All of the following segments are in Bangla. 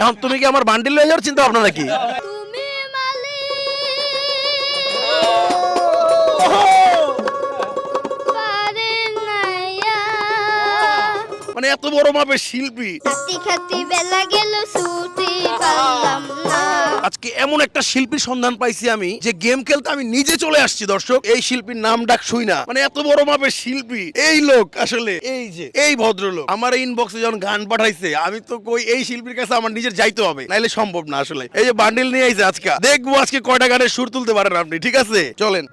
এখন তুমি কি আমার বান্ডিল হয়ে যাওয়ার চিন্তা ভাবনা নাকি মানে এত বড় মাপের শিল্পী। আজকে এমন একটা শিল্পীর সন্ধান পাইছি আমি যে গেম খেলতে আমি নিজে চলে আসছি দর্শক। এই শিল্পীর নাম ডাক শুই না। মানে এত বড় মাপের শিল্পী। এই লোক আসলে এই যে এই ভদ্রলোক। আমার ইনবক্সে যখন গান পাঠাইছে আমি তো কই এই শিল্পীর কাছে আমার নিজের যাইতে হবে। নাইলে সম্ভব না আসলে। এই যে বান্ডিল নিয়ে আইছে আজকে। দেখব আজকে কয়টা গানের সুর তুলতে পারেন আপনি ঠিক আছে? চলেন।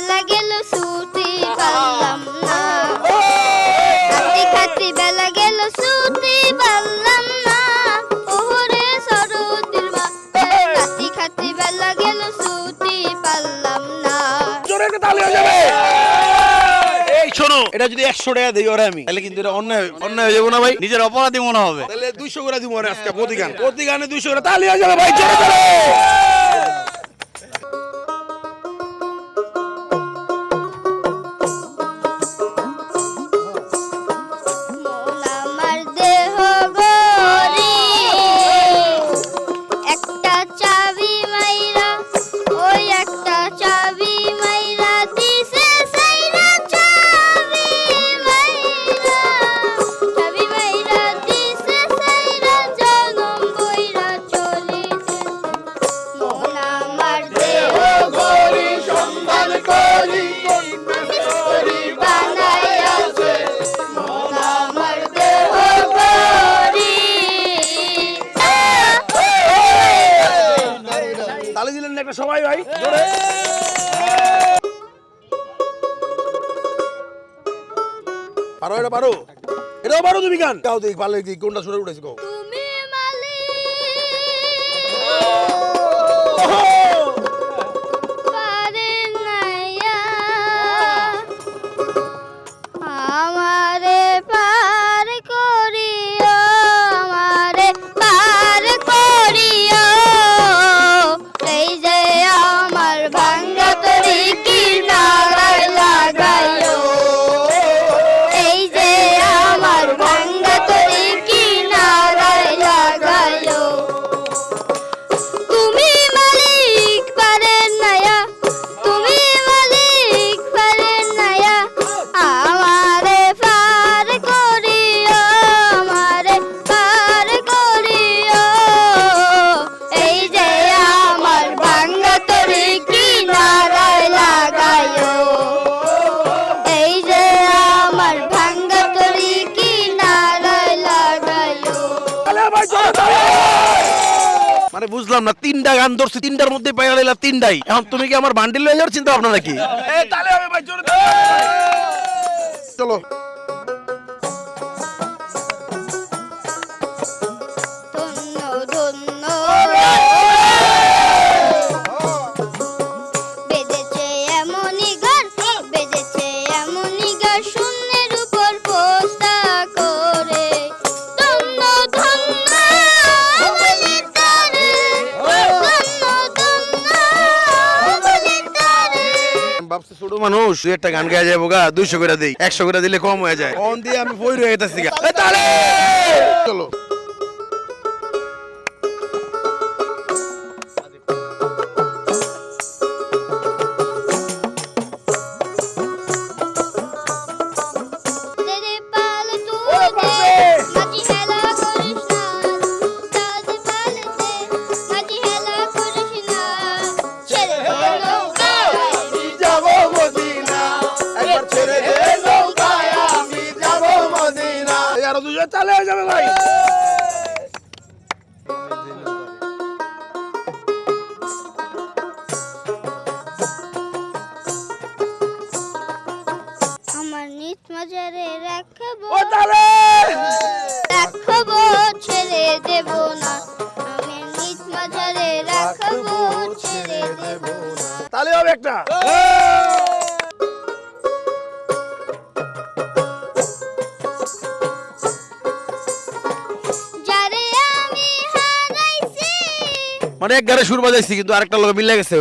বেলা গেল ছুটি পারলাম না। খাতি খাতি বেলা গেল ছুটি পারলাম না। ওহরে সরদির মা খাতি খাতি বেলা গেল ছুটি পারলাম না। জোরে তালি হয়ে যাবে। এই শোনো এটা যদি একশো টাকা দিই ওরে আমি। তাহলে কিন্তু এটা অন্যায় অন্যায় হয়ে যাব না ভাই। নিজের অপরাধী মনে হবে। তাহলে দুইশো করে দিব ওরে আজকে প্রতি গান প্রতি গানে দুইশো করে তালি হয়ে যাবে ভাই জোরে জোরে একটা সবাই ভাই। পারো এটা পারো। এটাও পারো তুমি গান। গাও দেখ ভালো দেখি কোনটা সুরে উঠেছে তুমি মানে বুঝলাম না তিনটা গান ধরছি তিনটার মধ্যে পাইয়া লাইলা তিনটাই। এখন তুমি কি আমার বান্ডিল হয়ে যাওয়ার চিন্তা ভাবনা নাকি? এই তালে হবে ভাই জোরে চলো। মানুষ দুই একটা গান গায়ে যাব গা দুইশো করে দিই একশো করে দিলে কম হয়ে যায়। কম দিয়ে আমি বই রয়ে তালে! চলো। এই চালে যাবে ভাই। আমার নিত মাজারে রাখব। ও তালে! রাখব ছেড়ে দেব না। আমি নিত মাজারে রাখব ছেড়ে দেব না। তালে হবে একটা। মানে এক গাড়ি সুর বাজাইছি কিন্তু আরেকটা লোক মিলে গেছে।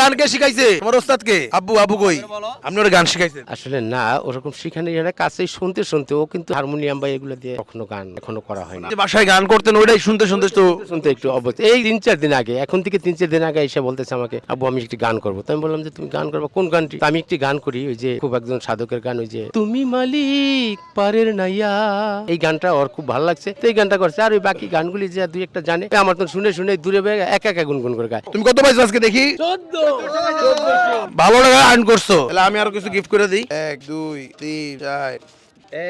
গান কে শিখাইছে? তোমার ওস্তাদকে? আব্বু আব্বু কই? আপনি ওর গান শিখাইছেন? আসলে না ওরকম সেখানে এরা কাছেই শুনতে শুনতে ও কিন্তু হারমোনিয়াম বা এগুলো দিয়ে কখনো গান এখনও করা হয় না। যে বাসায় গান করতেন ওইটাই শুনতে শুনতে তো শুনতে একটু অবস্থা। এই তিন চার দিন আগে এখন থেকে তিন চার দিন আগে এসে বলতেছে আমাকে আব্বু আমি একটি গান করব। তো আমি বললাম যে তুমি গান করব? কোন গানটি? তো আমি একটি গান করি ওই যে খুব একজন সাধকের গান ওই যে তুমি মালিক পারের নাইয়া। এই গানটা ওর খুব ভালো লাগছে। তো এই গানটা করছে আর ওই বাকি গানগুলি যে দুই একটা জানে আমার তো শুনে শুনে দূরে একা একা গুনগুন করে গায়। তুমি কত পাইছো আজকে দেখি? চোদ্দ ভালো টাকা আর্ন করছ। তাহলে আমি আরও কিছু গিফট করে দিই। এক দুই তিন চার।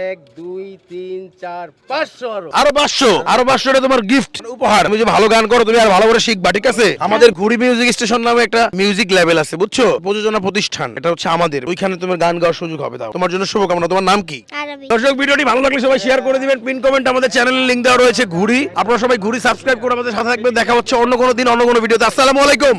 এক দুই তিন চার পাঁচশো আরও। আরও পাঁচশো। আরও পাঁচশো এটা তোমার গিফট উপহার। তুমি যে ভালো গান করো তুমি আর ভালো করে শিখবা ঠিক আছে? আমাদের ঘুরি মিউজিক স্টেশন নামে একটা মিউজিক লেভেল আছে বুঝছ? প্রযোজনা প্রতিষ্ঠান। এটা হচ্ছে আমাদের। ওইখানে তোমার গান গাওয়ার সুযোগ হবে দাও। তোমার জন্য শুভকামনা। তোমার নাম কি? আরবি। দর্শক ভিডিওটি ভালো লাগলে সবাই শেয়ার করে দিবেন। পিন কমেন্ট আমাদের চ্যানেলের লিংক দেওয়া রয়েছে ঘুরি আপনারা সবাই ঘুরি সাবস্ক্রাইব করে আমাদের সাথে থাকবেন। দেখা হচ্ছে অন্য কোনো দিন অন্য কোনো ভিডিওতে আসসালামু আলাইকুম।